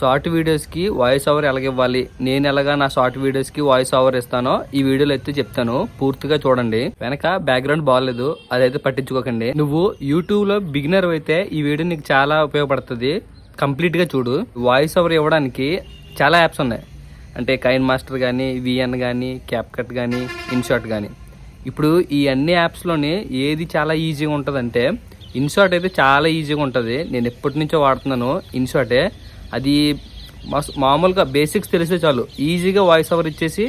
Short వీడియోస్కి voice over ఎలాగివ్వాలి నేను ఎలాగా నా షార్ట్ వీడియోస్కి వాయిస్ ఓవర్ ఇస్తానో ఈ వీడియోలో అయితే చెప్తాను. పూర్తిగా చూడండి. వెనక బ్యాక్గ్రౌండ్ బాగాలేదు. అదైతే పట్టించుకోకండి. నువ్వు యూట్యూబ్లో బిగినర్ అయితే ఈ వీడియో నీకు చాలా ఉపయోగపడుతుంది. కంప్లీట్గా చూడు. వాయిస్ ఓవర్ ఇవ్వడానికి చాలా యాప్స్ ఉన్నాయి. అంటే కైన్ మాస్టర్ కానీ విఎన్ కానీ క్యాప్కట్ కానీ ఇన్షాట్ కానీ ఇప్పుడు ఈ అన్ని యాప్స్లోనే ఏది చాలా ఈజీగా ఉంటుందంటే ఇన్షాట్ అయితే చాలా ఈజీగా ఉంటుంది. నేను ఎప్పటి నుంచో వాడుతున్నాను ఇన్షాటే. అది మామూలుగా బేసిక్స్ తెలిస్తే చాలు. ఈజీగా వాయిస్ ఓవర్ ఇచ్చేసి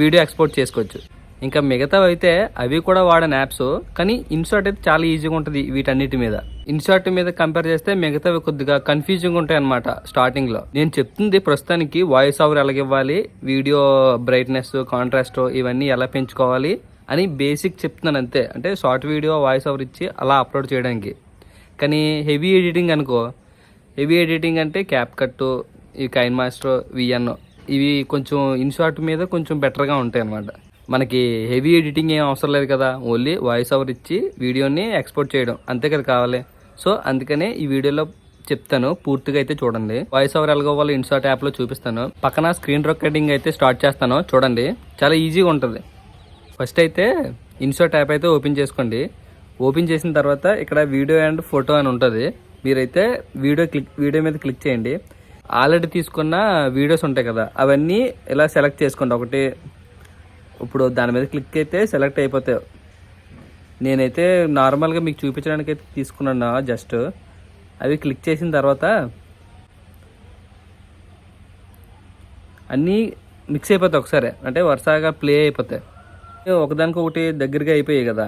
వీడియో ఎక్స్పోర్ట్ చేసుకోవచ్చు. ఇంకా మిగతావి అయితే అవి కూడా వాడని యాప్స్ కానీ ఇన్షాట్ అయితే చాలా ఈజీగా ఉంటుంది వీటన్నిటి మీద. ఇన్షాట్ మీద కంపేర్ చేస్తే మిగతావి కొద్దిగా కన్ఫ్యూజింగ్ ఉంటాయి అనమాట స్టార్టింగ్లో. నేను చెప్తుంది ప్రస్తుతానికి వాయిస్ ఓవర్ ఎలాగివ్వాలి వీడియో బ్రైట్నెస్ కాంట్రాస్ట్ ఇవన్నీ ఎలా పెంచుకోవాలి అని బేసిక్ చెప్తున్నాను అంతే. అంటే షార్ట్ వీడియో వాయిస్ ఓవర్ ఇచ్చి అలా అప్లోడ్ చేయడానికి. కానీ హెవీ ఎడిటింగ్ అనుకో హెవీ ఎడిటింగ్ అంటే క్యాప్ కట్ ఈ కైన్ మాస్టర్ విఎన్ ఇవి కొంచెం ఇన్షార్ట్ మీద కొంచెం బెటర్గా ఉంటాయి అన్నమాట మనకి హెవీ ఎడిటింగ్ ఏం అవసరం లేదు కదా ఓన్లీ వాయిస్ ఓవర్ ఇచ్చి వీడియోని ఎక్స్పోర్ట్ చేయడం అంతే కదా కావాలి. సో అందుకనే ఈ వీడియోలో చెప్తాను పూర్తిగా అయితే చూడండి. వాయిస్ ఓవర్ ఎలాగోవాలో ఇన్షార్ట్ యాప్లో చూపిస్తాను. పక్కన స్క్రీన్ రికార్డింగ్ అయితే స్టార్ట్ చేస్తాను చూడండి. చాలా ఈజీగా ఉంటుంది. ఫస్ట్ అయితే ఇన్షార్ట్ యాప్ అయితే ఓపెన్ చేసుకోండి. ఓపెన్ చేసిన తర్వాత ఇక్కడ వీడియో అండ్ ఫోటో అని ఉంటుంది. మీరైతే వీడియో క్లిక్ వీడియో మీద క్లిక్ చేయండి. ఆల్రెడీ తీసుకున్న వీడియోస్ ఉంటాయి కదా అవన్నీ ఇలా సెలెక్ట్ చేసుకోండి. ఒకటి ఇప్పుడు దాని మీద క్లిక్ అయితే సెలెక్ట్ అయిపోతాయి నేనైతే నార్మల్గా మీకు చూపించడానికి అయితే తీసుకున్నాను జస్ట్ అవి క్లిక్ చేసిన తర్వాత అన్నీ మిక్స్ అయిపోతాయి ఒకసారి. అంటే వరుసగా ప్లే అయిపోతాయి ఒకదానికి ఒకటి దగ్గరగా అయిపోయాయి కదా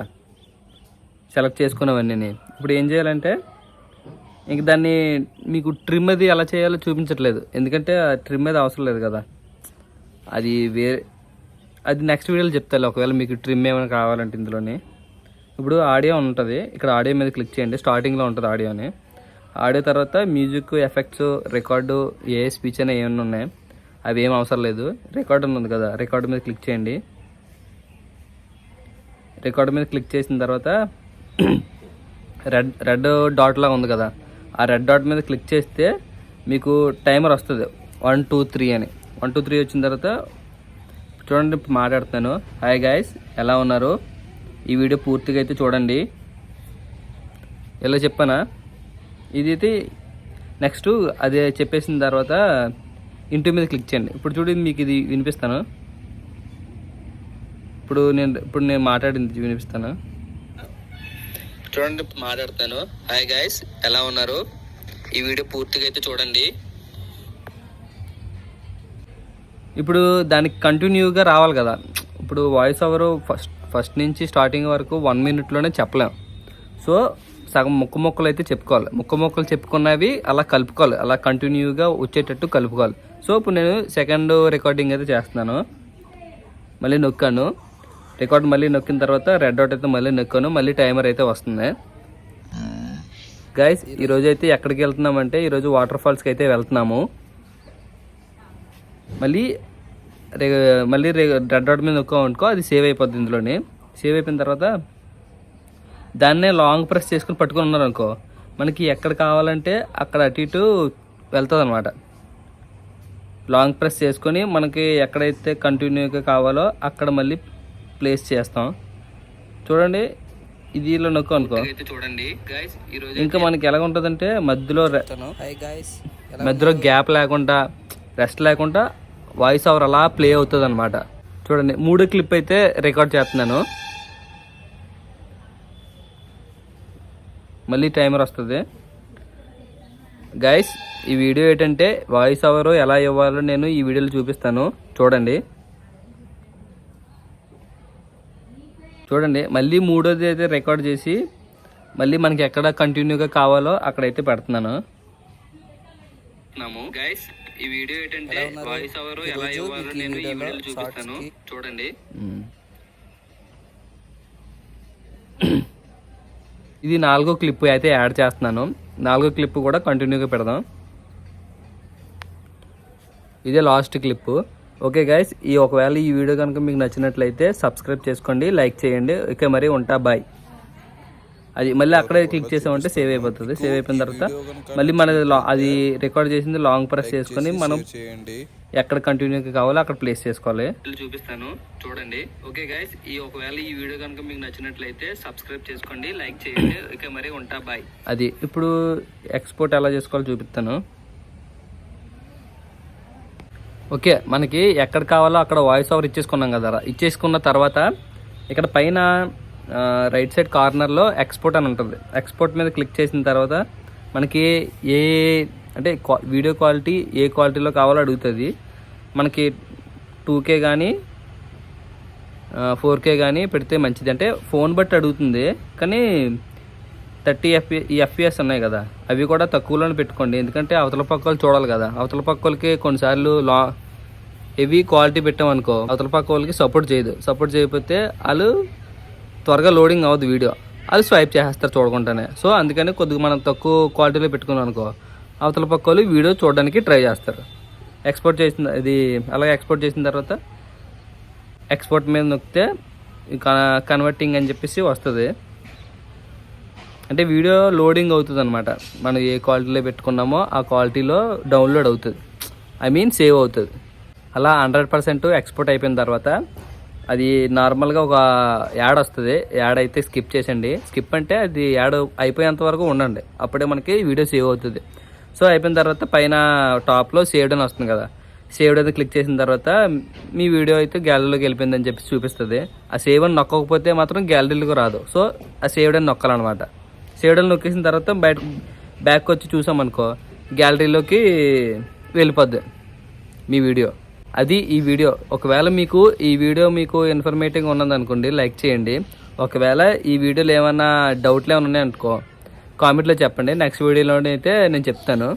సెలెక్ట్ చేసుకున్నవన్నీ ఇప్పుడు ఏం చేయాలంటే ఇంక దాన్ని మీకు ట్రిమ్ అది ఎలా చేయాలో చూపించట్లేదు. ఎందుకంటే ఆ ట్రిమ్ అది అవసరం లేదు కదా. అది వేరే అది నెక్స్ట్ వీడియోలో చెప్తాను ఒకవేళ మీకు ట్రిమ్ ఏమైనా కావాలంటే ఇందులోని. ఇప్పుడు ఆడియో ఉంటుంది. ఇక్కడ ఆడియో మీద క్లిక్ చేయండి. స్టార్టింగ్లో ఉంటుంది ఆడియోని ఆడియో తర్వాత మ్యూజిక్ ఎఫెక్ట్స్ రికార్డు ఏ స్పీచ్ అయినా ఏమైనా ఉన్నాయి. అవి ఏం అవసరం లేదు. రికార్డు ఉంది కదా. రికార్డు మీద క్లిక్ చేయండి. రికార్డు మీద క్లిక్ చేసిన తర్వాత రెడ్ రెడ్ డాట్ లాగా ఉంది కదా. ఆ రెడ్ డాట్ మీద క్లిక్ చేస్తే మీకు టైమర్ వస్తుంది. వన్ టూ త్రీ అని. వన్ టూ త్రీ వచ్చిన తర్వాత చూడండి మాట్లాడుతాను మాట్లాడుతున్నాను. హాయ్ గాయస్ ఎలా ఉన్నారు? ఈ వీడియో పూర్తిగా అయితే చూడండి. ఎలా చెప్పానా? ఇది అయితే నెక్స్ట్ అది చెప్పేసిన తర్వాత ఇంటి మీద క్లిక్ చేయండి. ఇప్పుడు చూడండి మీకు ఇది వినిపిస్తాను. ఇప్పుడు నేను ఇప్పుడు నేను మాట్లాడింది వినిపిస్తాను. చూడండి మాట్లాడతాను. హాయ్ గాయస్ ఎలా ఉన్నారు? ఈ వీడియో పూర్తిగా అయితే చూడండి. ఇప్పుడు దానికి కంటిన్యూగా రావాలి కదా. ఇప్పుడు వాయిస్ ఓవర్ ఫస్ట్ ఫస్ట్ నుంచి స్టార్టింగ్ వరకు వన్ మినిట్లోనే చెప్పలేం. సో సగం ముక్క ముక్కలు అయితే చెప్పుకోవాలి. ముక్క ముక్కలు చెప్పుకున్నవి అలా కలుపుకోవాలి. అలా కంటిన్యూగా వచ్చేటట్టు కలుపుకోవాలి. సో ఇప్పుడు నేను సెకండ్ రికార్డింగ్ అయితే చేస్తున్నాను. మళ్ళీ నొక్కాను. రికార్డ్ మళ్ళీ నొక్కిన తర్వాత రెడ్ అవుట్ అయితే మళ్ళీ నొక్కాను మళ్ళీ టైమర్ అయితే వస్తుంది. గైస్ ఈరోజు అయితే ఎక్కడికి వెళ్తున్నామంటే ఈరోజు వాటర్ ఫాల్స్కి అయితే వెళ్తున్నాము. మళ్ళీ మళ్ళీ రెడ్ డాట్ మీద నొక్కాం అనుకో అది సేవ్ అయిపోద్ది ఇందులోనే. సేవ్ అయిపోయిన తర్వాత దాన్నే లాంగ్ ప్రెస్ చేసుకుని పట్టుకుని ఉన్నారనుకో మనకి ఎక్కడ కావాలంటే అక్కడ అటు ఇటు వెళ్తుంది అనమాట లాంగ్ ప్రెస్ చేసుకొని మనకి ఎక్కడైతే కంటిన్యూగా కావాలో అక్కడ మళ్ళీ ప్లేస్ చేస్తాం. చూడండి ఇది ఇలా నొక్కు అనుకో. చూడండి. ఇంకా మనకి ఎలా ఉంటుందంటే మధ్యలో మధ్యలో గ్యాప్ లేకుండా రెస్ట్ లేకుండా వాయిస్ ఓవర్ అలా ప్లే అవుతుంది అనమాట చూడండి మూడో క్లిప్ అయితే రికార్డ్ చేస్తున్నాను. మళ్ళీ టైమర్ వస్తుంది. గైస్ ఈ వీడియో ఏంటంటే వాయిస్ ఓవర్ ఎలా ఇవ్వాలో నేను ఈ వీడియోలో చూపిస్తాను. చూడండి. చూడండి మళ్ళీ మూడోది అయితే రికార్డ్ చేసి మళ్ళీ మనకి ఎక్కడ కంటిన్యూగా కావాలో అక్కడైతే పెడుతున్నాను. గైస్ ఈ వీడియో ఏంటంటే వాయిస్ ఓవర్ ఎలా ఇవ్వాలో నేను ఈ వీడియోలో చూపిస్తాను. చూడండి. ఇది నాలుగో క్లిప్ అయితే యాడ్ చేస్తున్నాను. నాలుగో క్లిప్ కూడా కంటిన్యూగా పెడదాం. ఇదే లాస్ట్ క్లిప్ ఓకే గైస్ ఈ ఒకవేళ ఈ వీడియో కనుక మీకు నచ్చినట్లయితే సబ్స్క్రైబ్ చేసుకోండి లైక్ చేయండి. ఇక మరి ఉంటా బాయ్ అది మళ్ళీ అక్కడే క్లిక్ చేసామంటే సేవ్ అయిపోతుంది సేవ్ అయిపోయిన తర్వాత మళ్ళీ మన అది రికార్డ్ చేసింది లాంగ్ ప్రెస్ చేసుకొని మనం చేయండి. ఎక్కడ కంటిన్యూ కావాలో అక్కడ ప్లేస్ చేసుకోవాలి. చూపిస్తాను చూడండి. ఓకే గైస్ ఈ ఒకవేళ ఈ వీడియో కనుక మీకు నచ్చినట్లయితే సబ్స్క్రైబ్ చేసుకోండి లైక్ చేయండి. ఓకే మరి ఉంటా బాయ్ అది ఇప్పుడు ఎక్స్పోర్ట్ ఎలా చేసుకోవాలో చూపిస్తాను. ఓకే మనకి ఎక్కడ కావాలో అక్కడ వాయిస్ ఓవర్ ఇచ్చేసుకున్నాం కదా ఇచ్చేసుకున్న తర్వాత ఇక్కడ పైన రైట్ సైడ్ కార్నర్లో ఎక్స్పోర్ట్ అని ఉంటుంది. ఎక్స్పోర్ట్ మీద క్లిక్ చేసిన తర్వాత మనకి ఏ అంటే వీడియో క్వాలిటీ ఏ క్వాలిటీలో కావాలో అడుగుతుంది. మనకి టూ కే కానీ ఫోర్ కే కానీ పెడితే మంచిది. అంటే ఫోన్ బట్టి అడుగుతుంది కానీ థర్టీ ఎఫ్పి ఈ ఎఫ్పిఎస్ ఉన్నాయి కదా అవి కూడా తక్కువలోనే పెట్టుకోండి. ఎందుకంటే అవతల పక్క వాళ్ళు చూడాలి కదా. అవతల పక్క వాళ్ళకి కొన్నిసార్లు లా హెవీ క్వాలిటీ పెట్టామనుకో అవతల పక్క వాళ్ళకి సపోర్ట్ చేయదు. సపోర్ట్ చేయకపోతే వాళ్ళు త్వరగా లోడింగ్ అవ్వదు వీడియో వాళ్ళు స్వైప్ చేసేస్తారు చూడకుండానే. సో అందుకని కొద్దిగా మనం తక్కువ క్వాలిటీలో పెట్టుకున్నాం అనుకో అవతల పక్క వాళ్ళు వీడియో చూడడానికి ట్రై చేస్తారు. ఎక్స్పోర్ట్ చేసిన ఇది అలాగే ఎక్స్పోర్ట్ చేసిన తర్వాత ఎక్స్పోర్ట్ మీద నొక్కితే కన్వర్టింగ్ అని చెప్పేసి వస్తుంది. అంటే వీడియో లోడింగ్ అవుతుంది అనమాట మనం ఏ క్వాలిటీలో పెట్టుకున్నామో ఆ క్వాలిటీలో డౌన్లోడ్ అవుతుంది. ఐ మీన్ సేవ్ అవుతుంది. అలా హండ్రెడ్ పర్సెంట్ ఎక్స్పోర్ట్ అయిపోయిన తర్వాత అది నార్మల్గా ఒక యాడ్ వస్తుంది. యాడ్ అయితే స్కిప్ చేసండి స్కిప్ అంటే అది యాడ్ అయిపోయేంత వరకు ఉండండి. అప్పుడే మనకి వీడియో సేవ్ అవుతుంది. సో అయిపోయిన తర్వాత పైన టాప్లో సేవ్డ్ అని వస్తుంది కదా. సేవ్డ్ అయితే క్లిక్ చేసిన తర్వాత మీ వీడియో అయితే గ్యాలరీలోకి వెళ్ళిపోయిందని చెప్పి చూపిస్తుంది. ఆ సేవ్ అని నొక్కకపోతే మాత్రం గ్యాలరీలోకి రాదు. సో ఆ సేవ్డ్ అని నొక్కాలన్నమాట. సేవ్డ్ అని నొక్కేసిన తర్వాత బయట బ్యాక్ వచ్చి చూసామనుకో గ్యాలరీలోకి వెళ్ళిపోద్ది మీ వీడియో. అది ఈ వీడియో. ఒకవేళ మీకు ఈ వీడియో మీకు ఇన్ఫర్మేటివ్గా ఉన్నదనుకోండి లైక్ చేయండి. ఒకవేళ ఈ వీడియోలో ఏమైనా డౌట్లు ఏమైనా ఉన్నాయనుకో కామెంట్లో చెప్పండి. నెక్స్ట్ వీడియోలో అయితే నేను చెప్తాను.